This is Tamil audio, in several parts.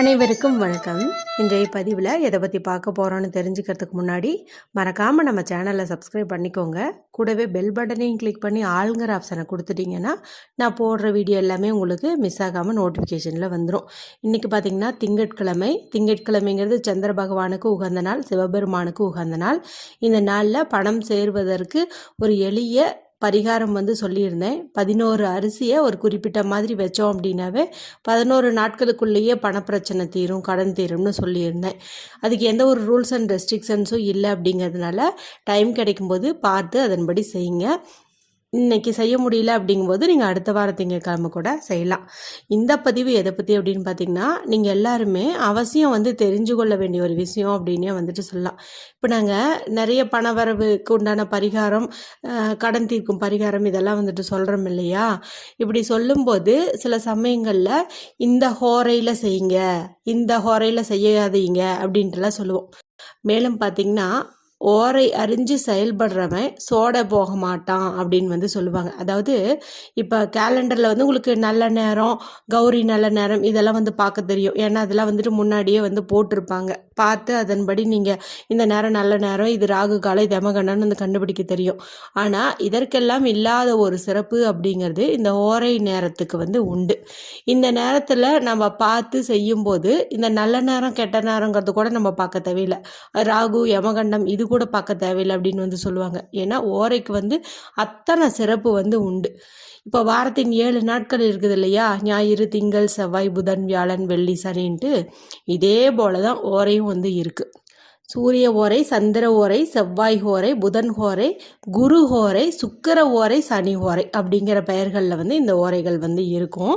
அனைவருக்கும் வணக்கம். இன்றைய பதிவில் எதை பற்றி பார்க்க போகிறோன்னு தெரிஞ்சுக்கிறதுக்கு முன்னாடி மறக்காமல் நம்ம சேனலை சப்ஸ்கிரைப் பண்ணிக்கோங்க. கூடவே பெல் பட்டனையும் கிளிக் பண்ணி ஆளுங்கிற ஆப்ஷனை கொடுத்துட்டிங்கன்னா நான் போடுற வீடியோ எல்லாமே உங்களுக்கு மிஸ் ஆகாமல் நோட்டிஃபிகேஷனில் வந்துடும் இன்றைக்கி பார்த்திங்கன்னா திங்கட்கிழமை. திங்கட்கிழமைங்கிறது சந்திர பகவானுக்கு உகந்த நாள் சிவபெருமானுக்கு உகந்த நாள். இந்த நாளில் பணம் சேர்வதற்கு ஒரு எளிய பரிகாரம் வந்து சொல்லியிருந்தேன். பதினோரு அரிசியை ஒரு குறிப்பிட்ட மாதிரி வச்சோம் அப்படின்னாவே பதினோரு நாட்களுக்குள்ளேயே பணப்பிரச்சனை தீரும் கடன் தீரும்னு சொல்லியிருந்தேன். அதுக்கு எந்த ஒரு ரூல்ஸ் அண்ட் ரெஸ்ட்ரிக்ஷன்ஸும் இல்லை அப்படிங்கிறதுனால டைம் கிடைக்கும்போது பார்த்து அதன்படி செய்யுங்க. இன்னைக்கு செய்ய முடியல அப்படிங்கும்போது நீங்கள் அடுத்த வார திங்கக்கிழமை கூட செய்யலாம். இந்த பதிவு எதை பற்றி அப்படின்னு பார்த்தீங்கன்னா நீங்கள் எல்லாருமே அவசியம் வந்து தெரிஞ்சு கொள்ள வேண்டிய ஒரு விஷயம் அப்படின்னே வந்துட்டு சொல்லலாம். இப்போ நாங்கள் நிறைய பண வரவுக்கு உண்டான பரிகாரம் கடன் தீர்க்கும் பரிகாரம் இதெல்லாம் வந்துட்டு சொல்கிறோம் இல்லையா? இப்படி சொல்லும்போது சில சமயங்களில் இந்த ஹோரையில் செய்யுங்க இந்த ஹோரையில் செய்யாதீங்க அப்படின்ட்டுலாம் சொல்லுவோம். மேலும் பார்த்தீங்கன்னா ஓரை அறிஞ்சு செயல்படுறவன் சோட போக மாட்டான் அப்படின்னு வந்து சொல்லுவாங்க. அதாவது இப்போ கேலண்டரில் வந்து உங்களுக்கு நல்ல நேரம் கௌரி நல்ல நேரம் இதெல்லாம் வந்து பார்க்க தெரியும். ஏன்னா அதெல்லாம் வந்துட்டு முன்னாடியே வந்து போட்டிருப்பாங்க. பார்த்து அதன்படி நீங்கள் இந்த நேரம் நல்ல நேரம் இது ராகு காலை தெமகண்டன்னு வந்து கண்டுபிடிக்க தெரியும். ஆனால் இதற்கெல்லாம் இல்லாத ஒரு சிறப்பு அப்படிங்கிறது இந்த ஓரை நேரத்துக்கு வந்து உண்டு. இந்த நேரத்தில் நம்ம பார்த்து செய்யும்போது இந்த நல்ல நேரம் கெட்ட நேரங்கிறது கூட நம்ம பார்க்க தேவையில்லை. ராகு யமகண்டம் இது கூட பார்க்க தேவையில்லை அப்படின்னு வந்து சொல்லுவாங்க. ஏன்னா ஓரைக்கு வந்து அத்தனை சிறப்பு வந்து உண்டு. இப்போ வாரத்தின் ஏழு நாட்கள் இருக்குது இல்லையா? ஞாயிறு திங்கள் செவ்வாய் புதன் வியாழன் வெள்ளி சனின்ட்டு இதே போல தான் ஓரையும் வந்து இருக்குது சூரிய ஓரை சந்திர ஓரை செவ்வாய் ஹோரை புதன் ஹோரை குரு ஹோரை சுக்கர ஓரை சனி ஓரை அப்படிங்கிற பெயர்களில் வந்து இந்த ஓரைகள் வந்து இருக்கும்.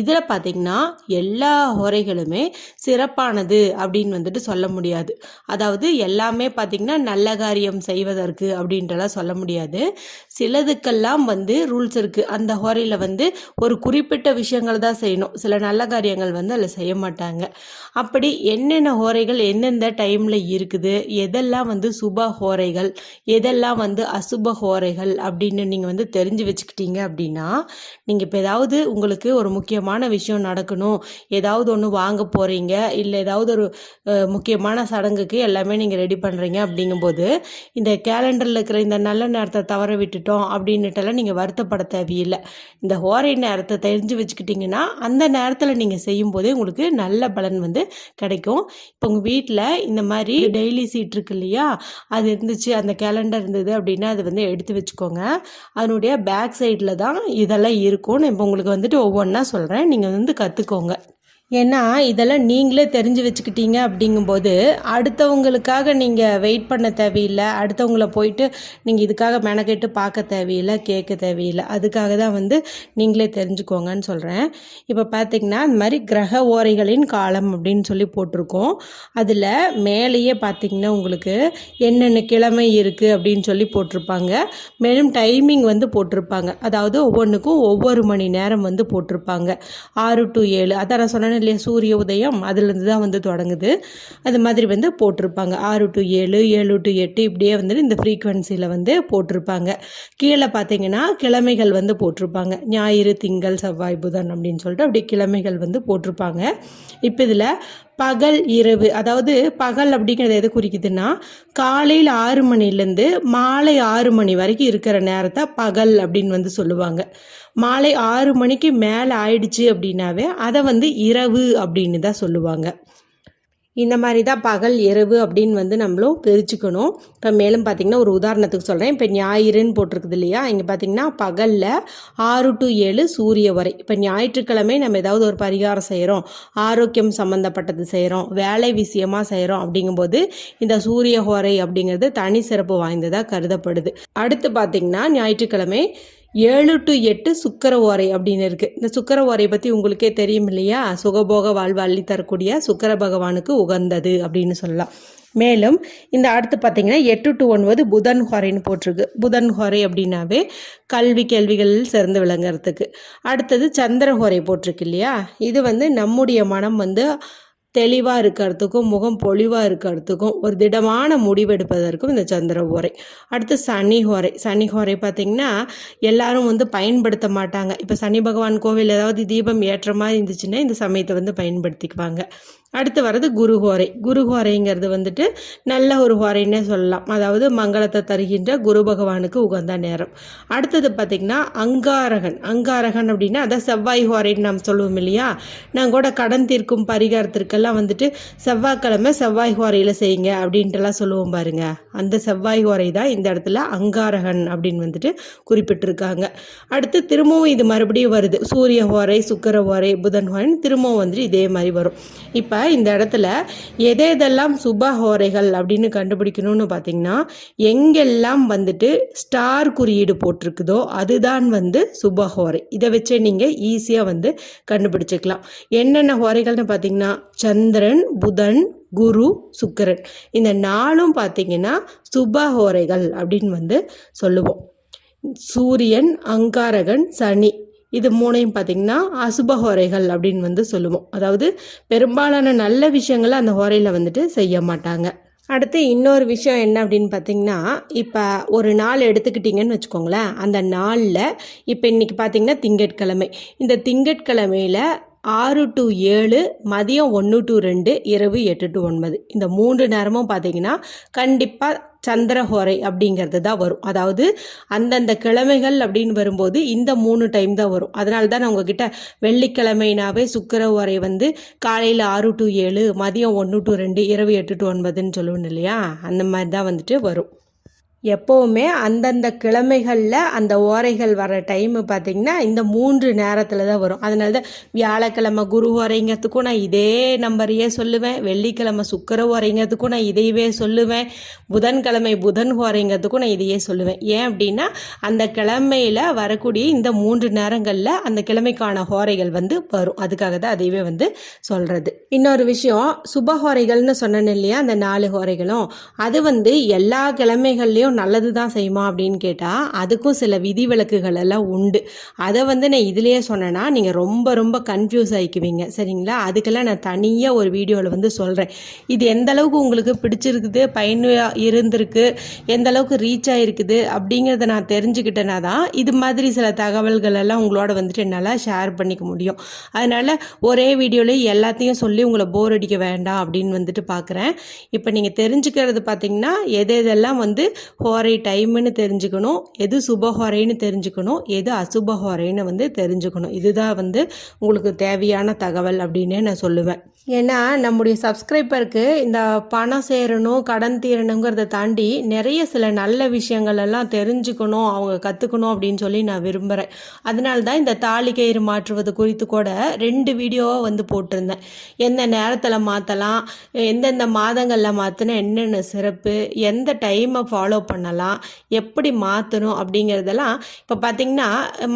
இதில் பார்த்திங்கன்னா எல்லா ஓரைகளுமே சிறப்பானது அப்படின்னு வந்துட்டு சொல்ல முடியாது. அதாவது எல்லாமே பார்த்திங்கன்னா நல்ல காரியம் செய்வதற்கு அப்படின்றலாம் சொல்ல முடியாது. சிலதுக்கெல்லாம் வந்து ரூல்ஸ் இருக்குது அந்த ஹோரையில் வந்து ஒரு குறிப்பிட்ட விஷயங்கள் தான் செய்யணும். சில நல்ல காரியங்கள் வந்து அதில் செய்ய மாட்டாங்க. அப்படி என்னென்ன ஓரைகள் எந்தெந்த டைமில் இருக்குது இருக்குது. எதெல்லாம் வந்து சுப ஹோரைகள் எதெல்லாம் வந்து அசுப ஹோரைகள் அப்படின்னு நீங்கள் வந்து தெரிஞ்சு வச்சுக்கிட்டீங்க அப்படின்னா நீங்கள் இப்போ ஏதாவது உங்களுக்கு ஒரு முக்கியமான விஷயம் நடக்கணும். ஏதாவது ஒன்று வாங்க போகிறீங்க இல்லை ஏதாவது ஒரு முக்கியமான சடங்குக்கு எல்லாமே நீங்கள் ரெடி பண்ணுறீங்க அப்படிங்கும்போது இந்த கேலண்டரில் இருக்கிற இந்த நல்ல நேரத்தை தவற விட்டுட்டோம் அப்படின்னுட்டெல்லாம் நீங்கள் வருத்தப்பட தேவையில்லை. இந்த ஹோரை நேரத்தை தெரிஞ்சு வச்சுக்கிட்டிங்கன்னா அந்த நேரத்தில் நீங்கள் செய்யும்போதே உங்களுக்கு நல்ல பலன் வந்து கிடைக்கும். இப்போ உங்கள் வீட்டில் இந்த மாதிரி டெய்லி சீட் இருக்கு இல்லையா? அது இருந்துச்சு அந்த கேலண்டர் இருந்தது அப்படின்னா அதை வந்து எடுத்து வச்சுக்கோங்க. அதனுடைய பேக் சைடில் தான் இதெல்லாம் இருக்கும் நான் இப்போ உங்களுக்கு வந்துட்டு ஒவ்வொன்றா சொல்கிறேன் நீங்கள் வந்து கற்றுக்கோங்க ஏன்னா இதெல்லாம் நீங்களே தெரிஞ்சு வச்சுக்கிட்டீங்க அப்படிங்கும்போது அடுத்தவங்களுக்காக நீங்கள் வெயிட் பண்ண தேவையில்லை. அடுத்தவங்கள போயிட்டு நீங்கள் இதுக்காக மெனக்கெட்டு பார்க்க தேவையில்லை கேட்க தேவையில்லை. அதுக்காக தான் வந்து நீங்களே தெரிஞ்சுக்கோங்கன்னு சொல்கிறேன் இப்போ பார்த்தீங்கன்னா இந்த மாதிரி கிரக ஓரைகளின் காலம் அப்படின்னு சொல்லி போட்டிருக்கோம். அதில் மேலேயே பார்த்தீங்கன்னா உங்களுக்கு என்னென்ன கிழமை இருக்குது அப்படின்னு சொல்லி போட்டிருப்பாங்க. மேலும் டைமிங் வந்து போட்டிருப்பாங்க. அதாவது ஒவ்வொன்றுக்கும் ஒவ்வொரு மணி நேரம் வந்து போட்டிருப்பாங்க. ஆறு டு ஏழு. அதான் நான் சொன்னேன் இல்லையா சூரிய உதயம் அதுலேருந்து தான் வந்து தொடங்குது. அது மாதிரி வந்து போட்டிருப்பாங்க. ஆறு டு ஏழு ஏழு டு எட்டு இப்படியே வந்து இந்த ஃப்ரீக்குவென்சியில் வந்து போட்டிருப்பாங்க. கீழே பார்த்தீங்கன்னா கிழமைகள் வந்து போட்டிருப்பாங்க. ஞாயிறு திங்கள் செவ்வாய் புதன் அப்படின்னு சொல்லிட்டு அப்படி கிழமைகள் வந்து போட்டிருப்பாங்க. இப்போ இதில் பகல் இரவு அதாவது பகல் அப்படிங்கிறது எது குறிக்குதுன்னா காலையில் ஆறு மணிலேருந்து மாலை ஆறு மணி வரைக்கும் இருக்கிற நேரத்தை பகல் அப்படின்னு வந்து சொல்லுவாங்க. மாலை ஆறு மணிக்கு மேலே ஆயிடுச்சு அப்படின்னாவே அதை வந்து இரவு அப்படின்னு தான் சொல்லுவாங்க. இந்த மாதிரி தான் பகல் இரவு அப்படின்னு வந்து நம்மளும் பிரிச்சுக்கணும். இப்போ மேலும் பார்த்திங்கன்னா ஒரு உதாரணத்துக்கு சொல்கிறேன் இப்போ ஞாயிறுன்னு போட்டிருக்குது இல்லையா? இங்கே பார்த்திங்கன்னா பகலில் ஆறு டு ஏழு சூரிய வரை. இப்போ ஞாயிற்றுக்கிழமை நம்ம ஏதாவது ஒரு பரிகாரம் செய்கிறோம் ஆரோக்கியம் சம்மந்தப்பட்டது செய்கிறோம் வேலை விஷயமாக செய்கிறோம் அப்படிங்கும்போது இந்த சூரிய ஹோரை அப்படிங்கிறது தனி சிறப்பு வாய்ந்ததாக கருதப்படுது. அடுத்து பார்த்திங்கன்னா ஞாயிற்றுக்கிழமை ஏழு டு எட்டு சுக்கர ஓரை அப்படின்னு இருக்குது இந்த சுக்கர ஓரை பற்றி உங்களுக்கே தெரியும் இல்லையா? சுகபோக வாழ்வு அள்ளி தரக்கூடிய சுக்கர பகவானுக்கு உகந்தது அப்படின்னு சொல்லலாம். மேலும் இந்த அடுத்து பார்த்தீங்கன்னா எட்டு டு ஒன்பது புதன் ஹொரைன்னு போட்டிருக்கு. புதன் ஹொரை அப்படின்னாவே கல்வி கேள்விகளில் சிறந்து விளங்குறதுக்கு. அடுத்தது சந்திர ஹொரை போட்டிருக்கு இல்லையா? இது வந்து நம்முடைய மனம் வந்து தெளிவாக இருக்கிறதுக்கும் முகம் பொலிவாக இருக்கிறதுக்கும் ஒரு திடமான முடிவெடுப்பதற்கும் இந்த சந்திர ஓரை. அடுத்து சனி ஹோரை சனி ஹோரை பார்த்திங்கன்னா எல்லாரும் வந்து பயன்படுத்த மாட்டாங்க. இப்போ சனி பகவான் கோவில் ஏதாவது தீபம் ஏற்ற மாதிரி இருந்துச்சுன்னா இந்த சமயத்தை வந்து பயன்படுத்திக்குவாங்க. அடுத்து வர்றது குருஹோரை குருஹோரைங்கிறது வந்துட்டு நல்ல ஒரு ஹோரைன்னே சொல்லலாம். அதாவது மங்களத்தை தருகின்ற குரு பகவானுக்கு உகந்த நேரம். அடுத்தது பார்த்திங்கன்னா அங்காரகன். அங்காரகன் அப்படின்னா அதான் செவ்வாய் ஹோரைன்னு நாம் சொல்லுவோம் இல்லையா? நான் கூட கடன் தீர்க்கும் பரிகாரத்திற்கெல்லாம் வந்துட்டு செவ்வாய்க்கிழமை செவ்வாய் ஹோரையில் செய்யுங்க அப்படின்ட்டுலாம் சொல்லுவோம் பாருங்க. அந்த செவ்வாய் ஹோரை தான் இந்த இடத்துல அங்காரகன் அப்படின்னு வந்துட்டு குறிப்பிட்டிருக்காங்க. அடுத்து திரும்பவும் இது மறுபடியும் வருது. சூரிய ஹோரை சுக்கர ஹோரை புதன் ஹோரைன்னு திரும்பவும் வந்துட்டு இதே மாதிரி வரும். இப்போ இந்த இடத்துல எது எதெல்லாம் சுபஹோரைகள் அப்படின்னு கண்டுபிடிக்கணும்னு பார்த்தீங்கன்னா எங்கெல்லாம் வந்துட்டு ஸ்டார் குறியீடு போட்டிருக்குதோ அதுதான் வந்து சுபஹோரை இதை வச்சே நீங்கள் ஈஸியாக வந்து கண்டுபிடிச்சிக்கலாம். என்னென்ன ஹோரைகள்னு பார்த்தீங்கன்னா சந்திரன் புதன் குரு சுக்கரன். இந்த நாளும் பார்த்தீங்கன்னா சுபஹோரைகள் அப்படின்னு வந்து சொல்லுவோம். சூரியன் அங்காரகன் சனி. இது மூணையும் பார்த்திங்கன்னா அசுப ஹோரைகள் அப்படின்னு வந்து சொல்லுவோம். அதாவது பெரும்பாலான நல்ல விஷயங்களை அந்த ஹோரையில் வந்துட்டு செய்ய மாட்டாங்க. அடுத்து இன்னொரு விஷயம் என்ன அப்படின்னு பார்த்தீங்கன்னா இப்போ ஒரு நாள் எடுத்துக்கிட்டிங்கன்னு வச்சுக்கோங்களேன். அந்த நாளில் இப்போ இன்றைக்கி பார்த்தீங்கன்னா திங்கட்கிழமை. இந்த திங்கட்கிழமையில் ஆறு டு ஏழு மதியம் ஒன்று டு ரெண்டு இரவு எட்டு டு ஒன்பது. இந்த மூன்று நேரமும் பார்த்தீங்கன்னா கண்டிப்பாக சந்திரஹோரை அப்படிங்கிறது தான் வரும். அதாவது அந்தந்த கிழமைகள் அப்படின்னு வரும்போது இந்த மூணு டைம் தான் வரும். அதனால தான் நான் உங்ககிட்ட வெள்ளிக்கிழமைனாவே சுக்கர ஹோரை வந்து காலையில் ஆறு டு ஏழு மதியம் ஒன்று டு ரெண்டு இரவு எட்டு டு ஒன்பதுன்னு சொல்லுவேன் இல்லையா? அந்த மாதிரி தான் வந்துட்டு வரும். எப்போவுமே அந்தந்த கிழமைகளில் அந்த ஓரைகள் வர டைமு பார்த்திங்கன்னா இந்த மூன்று நேரத்தில் தான் வரும். அதனால தான் வியாழக்கிழமை குரு ஓரைங்கிறதுக்கும் நான் இதே நம்பரையே சொல்லுவேன். வெள்ளிக்கிழமை சுக்கர ஓரைங்கிறதுக்கும் நான் இதையவே சொல்லுவேன். புதன்கிழமை புதன் ஓரைங்கிறதுக்கும் நான் இதையே சொல்லுவேன். ஏன் அப்படின்னா அந்த கிழமையில் வரக்கூடிய இந்த மூன்று நேரங்களில் அந்த கிழமைக்கான ஹோரைகள் வந்து வரும். அதுக்காக தான் அதையவே வந்து சொல்கிறது இன்னொரு விஷயம் சுப ஹோரைகள்னு சொன்னேன் இல்லையா? அந்த நாலு ஹோரைகளும் அது வந்து எல்லா கிழமைகள்லையும் நல்லது தான் செய்யுமா அப்படின்னு கேட்டால் அதுக்கும் சில விதிவிலக்குகள் எல்லாம் உண்டு. அதை வந்து நான் இதுலேயே சொன்னேன்னா நீங்கள் ரொம்ப ரொம்ப கன்ஃபியூஸ் ஆகிக்குவீங்க சரிங்களா? அதுக்கெல்லாம் நான் தனியாக ஒரு வீடியோவில் வந்து சொல்கிறேன் இது எந்த அளவுக்கு உங்களுக்கு பிடிச்சிருக்குது பயனு இருந்திருக்கு எந்த அளவுக்கு ரீச் ஆகிருக்குது அப்படிங்கிறத நான் தெரிஞ்சுக்கிட்டேனா தான் இது மாதிரி சில தகவல்கள் எல்லாம் உங்களோட வந்துட்டு என்னால் ஷேர் பண்ணிக்க முடியும். அதனால் ஒரே வீடியோலேயே எல்லாத்தையும் சொல்லி உங்களை போர் அடிக்க வேண்டாம் அப்படின்னு வந்துட்டு பார்க்குறேன் இப்போ நீங்கள் தெரிஞ்சுக்கிறது பார்த்தீங்கன்னா எது எதெல்லாம் வந்து ஹோரை டைம்னு தெரிஞ்சுக்கணும் எது சுபஹோரைன்னு தெரிஞ்சுக்கணும் எது அசுபஹோரைன்னு வந்து தெரிஞ்சுக்கணும். இதுதான் வந்து உங்களுக்கு தேவையான தகவல் அப்படின்னே நான் சொல்லுவேன். ஏன்னா நம்முடைய சப்ஸ்கிரைபருக்கு இந்த பணம் சேரணும் கடன் தீரணுங்கிறத தாண்டி நிறைய சில நல்ல விஷயங்கள் எல்லாம் தெரிஞ்சுக்கணும் அவங்க கற்றுக்கணும் அப்படின்னு சொல்லி நான் விரும்புகிறேன் அதனால தான் இந்த தாலி கயிறு மாற்றுவது குறித்து கூட ரெண்டு வீடியோவாக வந்து போட்டிருந்தேன். எந்த நேரத்தில் மாற்றலாம் எந்தெந்த மாதங்களில் மாற்றினா என்னென்ன சிறப்பு எந்த டைமை ஃபாலோ பண்ணலாம் எப்படி மாற்றணும் அப்படிங்கிறதெல்லாம் இப்போ பார்த்திங்கன்னா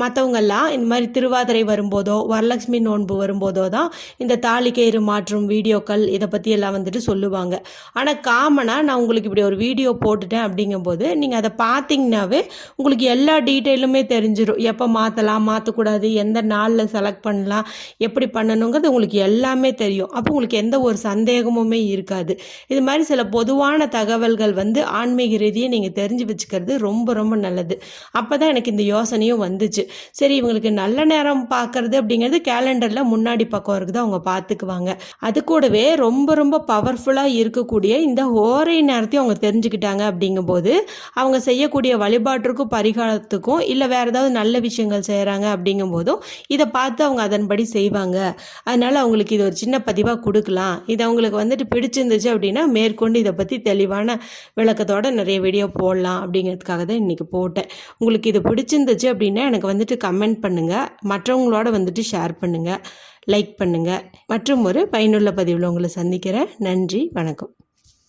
மற்றவங்கெல்லாம் இந்த மாதிரி திருவாதிரை வரும்போதோ வரலட்சுமி நோன்பு வரும்போதோ தான் இந்த தாலிக்கயிறு மாற்றும் வீடியோக்கள் இதை பற்றி எல்லாம் வந்துட்டு சொல்லுவாங்க. ஆனால் காமனாக நான் உங்களுக்கு இப்படி ஒரு வீடியோ போட்டுட்டேன் அப்படிங்கும்போது நீங்கள் அதை பார்த்தீங்கன்னாவே உங்களுக்கு எல்லா டீட்டெயிலுமே தெரிஞ்சிடும் எப்போ மாற்றலாம் மாற்றக்கூடாது எந்த நாளில் செலக்ட் பண்ணலாம் எப்படி பண்ணணுங்கிறது உங்களுக்கு எல்லாமே தெரியும். அப்போ உங்களுக்கு எந்த ஒரு சந்தேகமுமே இருக்காது. இது மாதிரி சில பொதுவான தகவல்கள் வந்து ஆன்மீக ரீதியை நீங்கள் தெரிஞ்சு வச்சுக்கிறது ரொம்ப ரொம்ப நல்லது. அப்போ தான் எனக்கு இந்த யோசனையும் வந்துச்சு. சரி இவங்களுக்கு நல்ல நேரம் பார்க்கறது அப்படிங்கிறது கேலண்டரில் முன்னாடி பக்கம் இருக்குது அவங்க பார்த்துக்குவாங்க அது கூடவே ரொம்ப ரொம்ப பவர்ஃபுல்லாக இருக்கக்கூடிய இந்த ஓரை நேரத்தையும் அவங்க தெரிஞ்சுக்கிட்டாங்க அப்படிங்கும்போது அவங்க செய்யக்கூடிய வழிபாட்டிற்கும் பரிகாரத்துக்கும் இல்லை வேறு ஏதாவது நல்ல விஷயங்கள் செய்கிறாங்க அப்படிங்கும்போதும் இதை பார்த்து அவங்க அதன்படி செய்வாங்க. அதனால் அவங்களுக்கு இது ஒரு சின்ன பதிவாக கொடுக்கலாம். இது அவங்களுக்கு வந்துட்டு பிடிச்சிருந்துச்சு அப்படின்னா மேற்கொண்டு இதை பற்றி தெளிவான விளக்கத்தோட நிறைய வீடியோ போடலாம் அப்படிங்கிறதுக்காக தான் இன்றைக்கி போட்டேன். உங்களுக்கு இது பிடிச்சிருந்துச்சு அப்படின்னா எனக்கு வந்துட்டு கமெண்ட் பண்ணுங்கள் மற்றவங்களோட வந்துட்டு ஷேர் பண்ணுங்கள் லைக் பண்ணுங்கள் மற்றும் ஒரு பயனுள்ள பதிவில் உங்களை சந்திக்கிறேன். நன்றி. வணக்கம்.